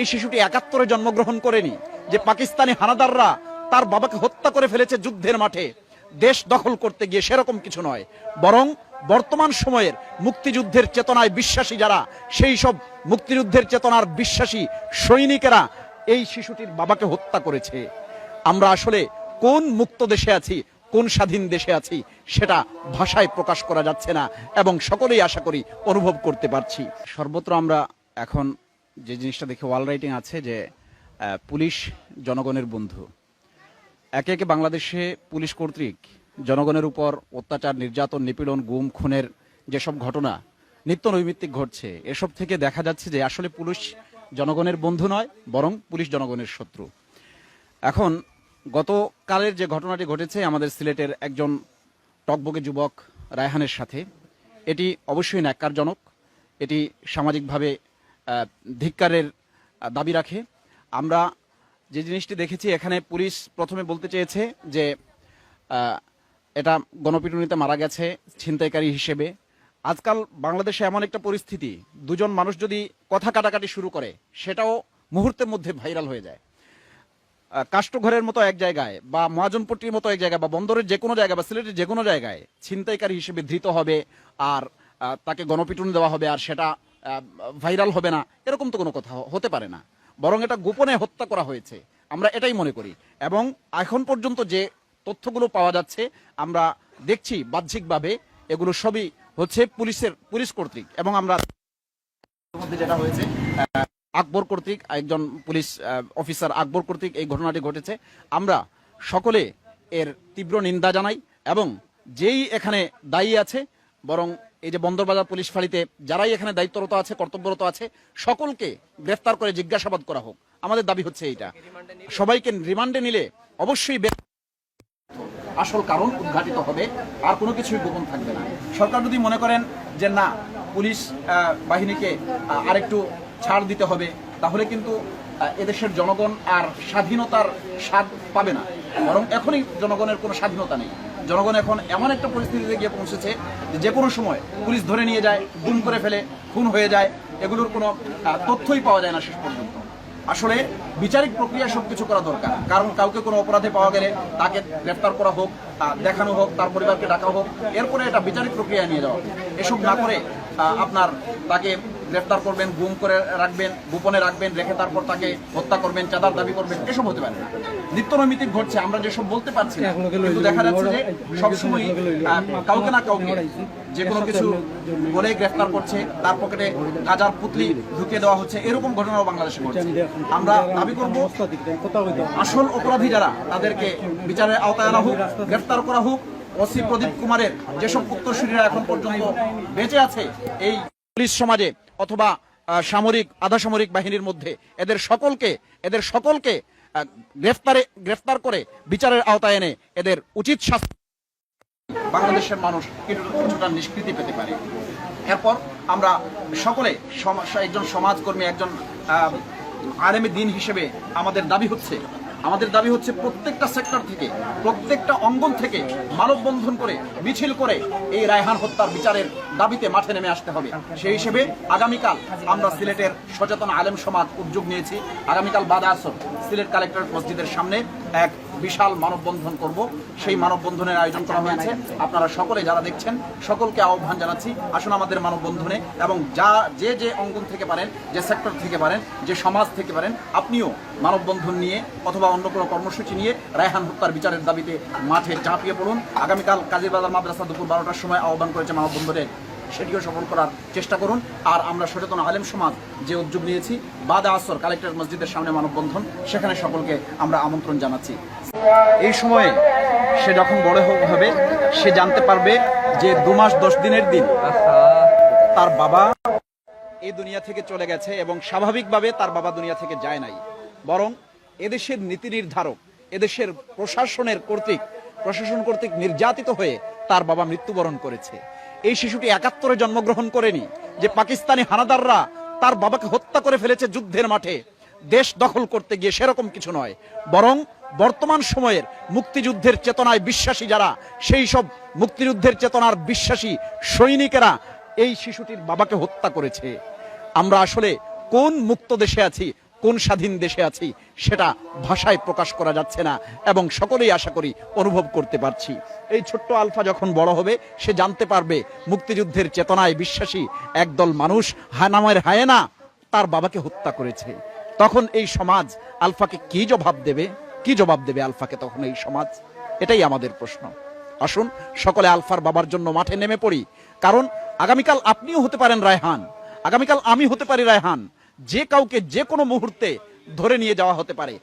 এই শিশুটি একাত্তরে জন্মগ্রহণ করেনি, যে পাকিস্তানি হানাদাররা তার বাবাকে হত্যা করে ফেলেছে যুদ্ধের মাঠে। দেশ দখল করতে গিয়ে সেরকম কিছু নয়, বরং বর্তমান সময়ের মুক্তিযুদ্ধের চেতনায় বিশ্বাসী যারা, সেই সব মুক্তিযুদ্ধের চেতনার বিশ্বাসী সৈনিকেরা এই শিশুটির বাবাকে হত্যা করেছে। আমরা আসলে কোন মুক্ত দেশে আছি, কোন স্বাধীন দেশে আছি, সেটা ভাষায় প্রকাশ করা যাচ্ছে না, এবং সকলেই আশা করি অনুভব করতে পারছি। সর্বত্র আমরা এখন যে জিনিসটা দেখে ওয়াল রাইটিং আছে যে পুলিশ জনগণের বন্ধু। একে একে বাংলাদেশে পুলিশ কর্তৃক জনগণের উপর অত্যাচার, নির্যাতন, নিপীড়ন, গুম, খুনের যেসব ঘটনা, নিত্য নৈমিত্তিক ঘটছে, এসব থেকে দেখা যাচ্ছে যে আসলে পুলিশ জনগণের বন্ধু নয়, বরং পুলিশ জনগণের শত্রু। এখন, গতকালের যে ঘটনাটি ঘটেছে, আমাদের সিলেটের একজন টকবকে যুবক রায়হানের সাথে, এটি অবশ্যই ন্যাক্কারজনক। এটি সামাজিকভাবে ধিক্কারের দাবি রাখে। আমরা যে জিনিসটি দেখেছি এখানে পুলিশ প্রথমে বলতে চেয়েছে যে এটা গণপিটুনিতে মারা গেছে ছিনতাইকারী হিসেবে। আজকাল বাংলাদেশে এমন একটা পরিস্থিতি দুজন মানুষ যদি কথা কাটাকাটি শুরু করে সেটাও মুহূর্তের মধ্যে ভাইরাল হয়ে যায়। আহ, কাষ্ঠঘরের মতো এক জায়গায় বা মহাজনপট্টির মতো এক জায়গায় বা বন্দরের যে কোনো জায়গায় বা সিলেটের যে কোনো জায়গায় ছিনতাইকারী হিসেবে ধৃত হবে আর তাকে গণপিটুনি দেওয়া হবে আর সেটা ভাইরাল হবে না, এরকম তো কোনো কথা হতে পারে না। বরং এটা গোপনে হত্যা করা হয়েছে, আমরা এটাই মনে করি। এবং এখন পর্যন্ত যে তথ্যগুলো পাওয়া যাচ্ছে, আমরা দেখছি বাহ্যিকভাবে এগুলো সবই হচ্ছে পুলিশের, পুলিশ কর্তৃক। এবং আমরা যেটা হয়েছে আকবর কর্তৃক, একজন পুলিশ অফিসার আকবর কর্তৃক এই ঘটনাটি ঘটেছে। আমরা সকলে এর তীব্র নিন্দা জানাই এবং যেই এখানে দায়ী আছে, বরং এই যে বন্দরবাজার পুলিশ ফাঁড়িতে যারাই এখানে দায়িত্বরত আছে, কর্তব্যরত আছে, সকলকে গ্রেফতার করে জিজ্ঞাসাবাদ করা হোক। আমাদের দাবি হচ্ছে এইটা। সবাইকে রিমান্ডে নিলে অবশ্যই আসল কারণ উদ্ঘাটিত হবে, আর কোনো কিছুই গোপন থাকবে না। সরকার যদি মনে করেন যে না, পুলিশ বাহিনীকে আরেকটু ছাড় দিতে হবে, তাহলে কিন্তু এদেশের জনগণ আর স্বাধীনতার স্বাদ পাবে না। বরং এখনই জনগণের কোনো স্বাধীনতা নেই। জনগণ এখন এমন একটা পরিস্থিতিতে গিয়ে পৌঁছেছে যে কোনো সময় পুলিশ ধরে নিয়ে যায়, গুম করে ফেলে, খুন হয়ে যায়, এগুলোর কোনো তথ্যই পাওয়া যায় না শেষ পর্যন্ত। আসলে বিচারিক প্রক্রিয়া সব কিছু করা দরকার। কারণ কাউকে কোনো অপরাধে পাওয়া গেলে তাকে গ্রেফতার করা হোক দেখানো হোক, তার পরিবারকে ডাকা হোক, এরপরে এটা বিচারিক প্রক্রিয়া নিয়ে যাওয়া এসব না করে আপনার তাকে গ্রেফতার করবেন গুম করে রাখবেন গোপনে রাখবেন রেখে তারপর তাকে হত্যা করবেন চাঁদার দাবি করবেন এসব হতে পারে না। নিত্য নৈমিত্তিক ঘটছে আমরা যেসব বলতে পারছি না কিন্তু দেখা যাচ্ছে যে সবসময় কাউকে না কাউকে যে কোনো কিছু বলে গ্রেফতার করছে তার পকেটে গাজার পুতলি ঢুকিয়ে দেওয়া হচ্ছে এরকম ঘটনাও বাংলাদেশে ঘটছে। আমরা দাবি করব আসল অপরাধী যারা তাদেরকে বিচারের আওতায় আনা হোক গ্রেফতার করা হোক। ওসি প্রদীপ কুমারের যেসব উত্তরসূরীরা এখন পর্যন্ত বেঁচে আছে এই পুলিশ সমাজে অথবা সামরিক, আধা সামরিক বাহিনীর মধ্যে এদের সকলকে এদের সকলকে গ্রেফতারে, গ্রেফতার করে বিচারের আওতায় এনে এদের উচিত শাস্তি বাংলাদেশের মানুষ কিছুটা নিষ্কৃতি পেতে পারে। এরপর আমরা সকলে একজন সমাজকর্মী, একজন আলেমী দিন হিসেবে আমাদের দাবি হচ্ছে আমাদের দাবি হচ্ছে প্রত্যেকটা সেক্টর থেকে, প্রত্যেকটা অঙ্গন থেকে মানববন্ধন করে, মিছিল করে এই রায়হান হত্যার বিচারের দাবিতে মাঠে নেমে আসতে হবে। সেই হিসেবে আগামীকাল আমরা সিলেটের সচেতন আলেম সমাজ উদ্যোগ নিয়েছি। আগামীকাল বাদ আসর। সিলেট কালেক্টরেট মসজিদের সামনে এক বিশাল মানববন্ধন করব। সেই মানববন্ধনের আয়োজন করা হয়েছে। আপনারা সকলে যারা দেখছেন, সকলকে আহ্বান জানাচ্ছি, আসুন আমাদের মানববন্ধনে এবং যা, যে যে অঙ্গন থেকে পারেন, যে সেক্টর থেকে পারেন, যে সমাজ থেকে পারেন, আপনিও মানববন্ধন নিয়ে অথবা অন্য কোনো কর্মসূচি নিয়ে রায়হান হত্যার বিচারের দাবিতে মাঠে ঝাঁপিয়ে পড়ুন। আগামীকাল কাজীবাজার মাদ্রাসা দুপুর বারোটার সময় আহ্বান করেছে মানববন্ধনে সেটিও সফল করার চেষ্টা করুন। আর আমরা সচেতন আলেম সমাজ যে উদ্যোগ নিয়েছি, বাদা আসর কালেক্টর মসজিদের সামনে মানববন্ধন, সেখানে সকলকে আমরা আমন্ত্রণ জানাচ্ছি। এই সময়ে সে যখন বড় হবে, সে জানতে পারবে যে দু মাস দশ দিনের দিন তার বাবা এই দুনিয়া থেকে চলে গেছে এবং স্বাভাবিকভাবে তার বাবা দুনিয়া থেকে যায় নাই। বরং এদেশের নীতি নির্ধারক, এদেশের প্রশাসনের কর্তৃক, প্রশাসন কর্তৃক নির্যাতিত হয়ে তার বাবা মৃত্যুবরণ করেছে। এই শিশুটি একাত্তরে জন্মগ্রহণ করেনি যে পাকিস্তানি হানাদাররা তার বাবাকে হত্যা করে ফেলেছে যুদ্ধের মাঠে। দেশ দখল করতে গিয়ে সেরকম কিছু নয়। বরং বর্তমান সময়ের মুক্তিযুদ্ধের চেতনায় বিশ্বাসী যারা, সেই সব মুক্তিযুদ্ধের চেতনার বিশ্বাসী সৈনিকেরা এই শিশুটির বাবাকে হত্যা করেছে। আমরা আসলে কোন মুক্ত দেশে আছি কোন স্বাধীন দেশে আছি সেটা ভাষায় প্রকাশ করা যাচ্ছে না এবং সকলেই আশা করি অনুভব করতে পারছি। এই ছোট্ট আলফা যখন বড় হবে, সে জানতে পারবে মুক্তিযুদ্ধের চেতনায় বিশ্বাসী একদল মানুষ হানামের হায়না তার বাবাকে হত্যা করেছে। তখন এই সমাজ আলফাকে কি জবাব দেবে? কি জবাব দেবে আলফাকে তখন এই সমাজ? এটাই আমাদের প্রশ্ন। আসুন, সকলে আলফার বাবার জন্য মাঠে নেমে পড়ি। কারণ আগামীকাল আপনিও হতে পারেন রায়হান। আগামীকাল আমি হতে পারি রায়হান। যে কাউকে যে কোনো মুহূর্তে ধরে নিয়ে যাওয়া হতে পারে।